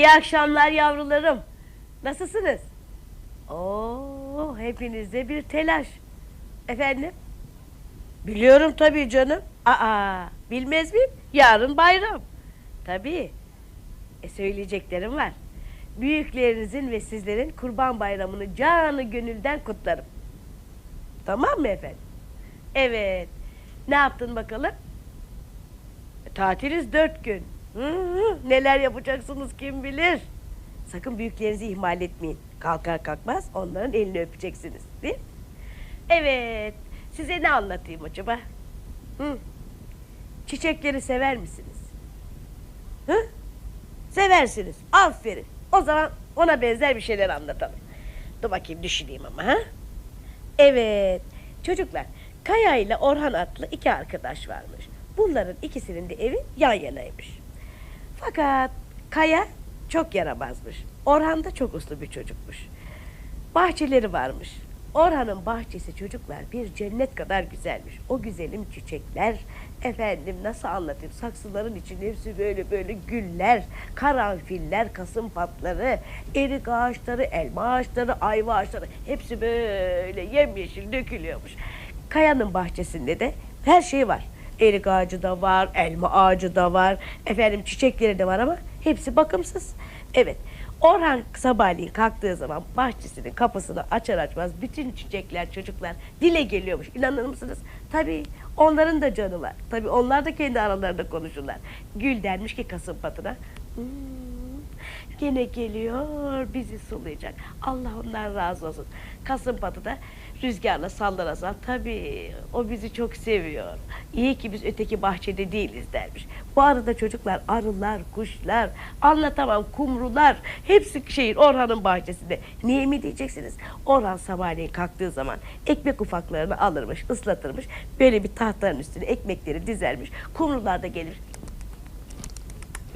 İyi akşamlar yavrularım. Nasılsınız? Oo, hepinizde bir telaş. Efendim? Biliyorum tabii canım. Aa, bilmez miyim? Yarın bayram. Tabii. E söyleyeceklerim var. Büyüklerinizin ve sizlerin kurban bayramını canı gönülden kutlarım. Tamam mı efendim? Evet. Ne yaptın bakalım? E, Tatiliz dört gün. Neler yapacaksınız kim bilir. Sakın büyüklerinizi ihmal etmeyin. Kalkar kalkmaz onların elini öpeceksiniz. Değil mi? Evet. Size ne anlatayım acaba? Hı? Çiçekleri sever misiniz? Hı? Seversiniz. Aferin. O zaman ona benzer bir şeyler anlatalım. Dur bakayım düşüneyim ama ha? Evet. Çocuklar, Kaya ile Orhan adlı iki arkadaş varmış. Bunların ikisinin de evi yan yanaymış. Fakat Kaya çok yaramazmış. Orhan da çok uslu bir çocukmuş. Bahçeleri varmış. Orhan'ın bahçesi çocuklar bir cennet kadar güzelmiş. O güzelim çiçekler, efendim nasıl anlatayım saksıların içinde hepsi böyle böyle güller, karanfiller, kasım patları, erik ağaçları, elma ağaçları, ayva ağaçları hepsi böyle yemyeşil dökülüyormuş. Kayanın bahçesinde de her şey var. Erik ağacı da var, elma ağacı da var, efendim çiçekleri de var ama hepsi bakımsız. Evet, Orhan sabahleyin kalktığı zaman bahçesinin kapısını açar açmaz bütün çiçekler, çocuklar dile geliyormuş. İnanır mısınız? Tabii onların da canı var. Tabii onlar da kendi aralarında konuşurlar. Gül dermiş ki kasım patına. "Hmm, Gene geliyor bizi sulayacak. Allah ondan razı olsun. Kasımpatı da rüzgarla sallana sal. Tabii o bizi çok seviyor. İyi ki biz öteki bahçede değiliz dermiş. Bu arada çocuklar arılar, kuşlar, anlatamam kumrular hepsi şehir Orhan'ın bahçesinde. Niye mi diyeceksiniz? Orhan sabahleyin kalktığı zaman ekmek ufaklarını alırmış, ıslatırmış. Böyle bir tahtanın üstüne ekmekleri dizermiş. Kumrular da gelir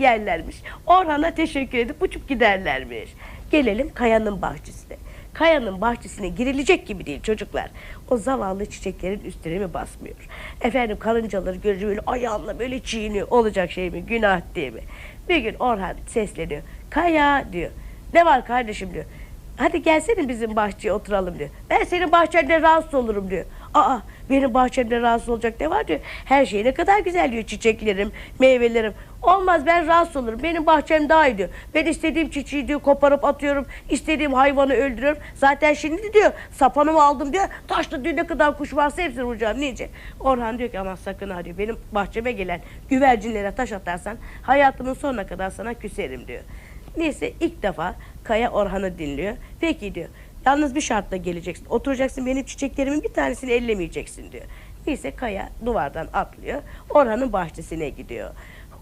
yerlermiş. Orhan'a teşekkür edip uçup giderlermiş. Gelelim Kaya'nın bahçesine. Kaya'nın bahçesine girilecek gibi değil çocuklar. O zavallı çiçeklerin üstüne mi basmıyor? Efendim karıncaları görünce böyle ayağınla böyle çiğniyor. Olacak şey mi? Günah değil mi? Bir gün Orhan sesleniyor. Kaya diyor. Ne var kardeşim diyor. Hadi gelsene bizim bahçeye oturalım diyor. Ben senin bahçende rahatsız olurum diyor. Aa benim bahçemde rahatsız olacak ne var diyor. Her şey ne kadar güzel diyor çiçeklerim, meyvelerim. Olmaz ben rahatsız olurum. Benim bahçem daha iyi diyor. Ben istediğim çiçeği diyor koparıp atıyorum. istediğim hayvanı öldürüyorum. Zaten şimdi diyor sapanımı aldım diyor. Taşta diyor ne kadar kuş varsa hepsini vuracağım. Niye? Orhan diyor ki ama sakın ha diyor. Benim bahçeme gelen güvercinlere taş atarsan hayatımın sonuna kadar sana küserim diyor. Neyse ilk defa Kaya Orhan'ı dinliyor. Peki diyor. Yalnız bir şartla geleceksin. Oturacaksın benim çiçeklerimin bir tanesini ellemeyeceksin diyor. Neyse Kaya duvardan atlıyor. Orhan'ın bahçesine gidiyor.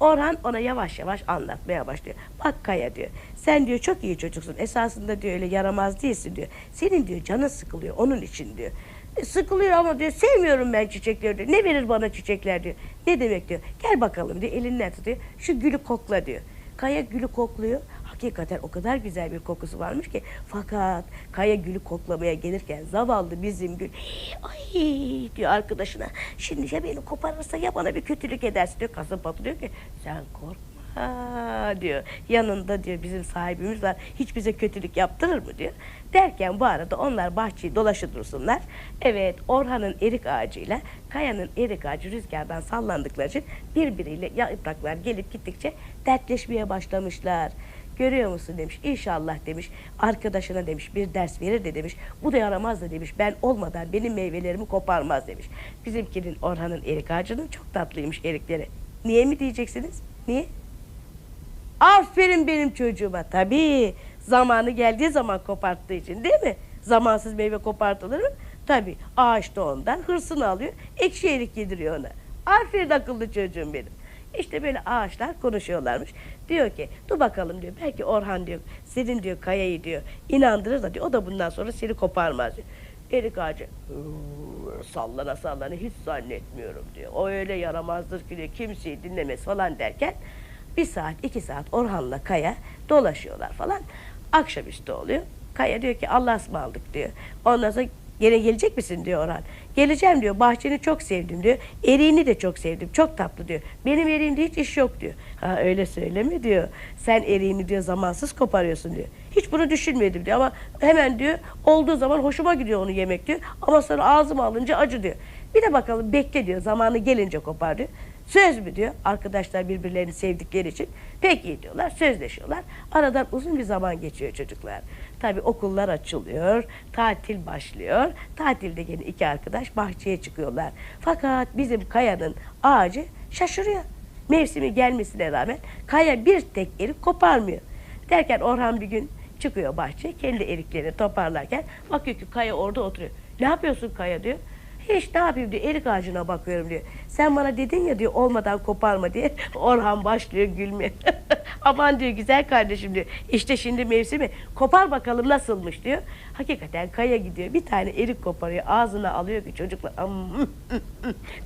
Orhan ona yavaş yavaş anlatmaya başlıyor. Bak Kaya diyor. Sen diyor çok iyi çocuksun. Esasında diyor öyle yaramaz değilsin diyor. Senin diyor canın sıkılıyor onun için diyor. "E, Sıkılıyor ama diyor sevmiyorum ben çiçekleri diyor. Ne verir bana çiçekler diyor. Ne demek diyor. Gel bakalım diyor elinden tutuyor. Şu gülü kokla diyor. Kaya gülü kokluyor. Hakikaten o kadar güzel bir kokusu varmış ki. Fakat Kaya gülü koklamaya gelirken zavallı bizim gül ay diyor arkadaşına. Şimdi ya beni koparırsa ya bana bir kötülük edersin diyor. Kasım diyor ki sen korkma diyor. Yanında diyor bizim sahibimiz var. Hiç bize kötülük yaptırır mı diyor. Derken bu arada onlar bahçeyi dolaşır dursunlar. Evet Orhan'ın erik ağacıyla Kaya'nın erik ağacı rüzgardan sallandıkları için birbiriyle yapraklar gelip gittikçe dertleşmeye başlamışlar. Görüyor musun demiş. İnşallah demiş. Arkadaşına demiş bir ders verir de demiş. Bu da yaramaz da demiş. Ben olmadan benim meyvelerimi koparmaz demiş. Bizimkinin Orhan'ın erik ağacının çok tatlıymış erikleri. Niye mi diyeceksiniz? Niye? Aferin benim çocuğuma. Tabii zamanı geldiği zaman koparttığı için değil mi? Zamansız meyve kopartılır mı? Tabii ağaç da ondan hırsını alıyor. Ekşi erik yediriyor ona. Aferin akıllı çocuğum benim. İşte böyle ağaçlar konuşuyorlarmış. Diyor ki dur bakalım diyor. Belki Orhan diyor senin diyor kayayı diyor inandırır da diyor. O da bundan sonra seni koparmaz diyor. Erik ağacı "Hıı, sallana sallana hiç zannetmiyorum diyor. O öyle yaramazdır ki diyor. Kimseyi dinlemez falan derken bir saat iki saat Orhan'la Kaya dolaşıyorlar falan. Akşamüstü oluyor. Kaya diyor ki Allah'a ısmarladık diyor. Ondan sonra Gene gelecek misin diyor Orhan. Geleceğim diyor. Bahçeni çok sevdim diyor. Eriğini de çok sevdim. Çok tatlı diyor. Benim eriğimde hiç iş yok diyor. Ha öyle söyleme diyor. Sen eriğini diyor zamansız koparıyorsun diyor. Hiç bunu düşünmedim diyor ama hemen diyor olduğu zaman hoşuma gidiyor onu yemek diyor. Ama sonra ağzıma alınca acı diyor. Bir de bakalım bekle diyor. Zamanı gelince kopar diyor. Söz mü diyor. Arkadaşlar birbirlerini sevdikleri için peki diyorlar. Sözleşiyorlar. Aradan uzun bir zaman geçiyor çocuklar. Tabii okullar açılıyor. Tatil başlıyor. Tatilde gene iki arkadaş bahçeye çıkıyorlar. Fakat bizim kayanın ağacı şaşırıyor. Mevsimi gelmesine rağmen kaya bir tek erik koparmıyor. Derken Orhan bir gün çıkıyor bahçeye kendi eriklerini toparlarken bakıyor ki kaya orada oturuyor. Ne yapıyorsun kaya diyor. Hiç ne yapayım diyor erik ağacına bakıyorum diyor. Sen bana dedin ya diyor olmadan koparma diye. Orhan başlıyor gülmeye. Aman diyor güzel kardeşim diyor. İşte şimdi mevsimi kopar bakalım nasılmış diyor. Hakikaten kaya gidiyor bir tane erik koparıyor ağzına alıyor ki çocuklar "Am,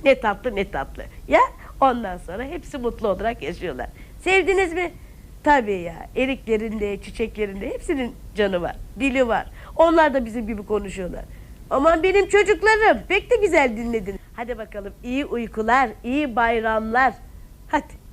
ne tatlı ne tatlı. Ya ondan sonra hepsi mutlu olarak yaşıyorlar. Sevdiniz mi? Tabii ya. Eriklerinde, çiçeklerinde hepsinin canı var. Dili var. Onlar da bizim gibi konuşuyorlar. Aman benim çocuklarım pek de güzel dinledin. Hadi bakalım iyi uykular, iyi bayramlar. Hadi.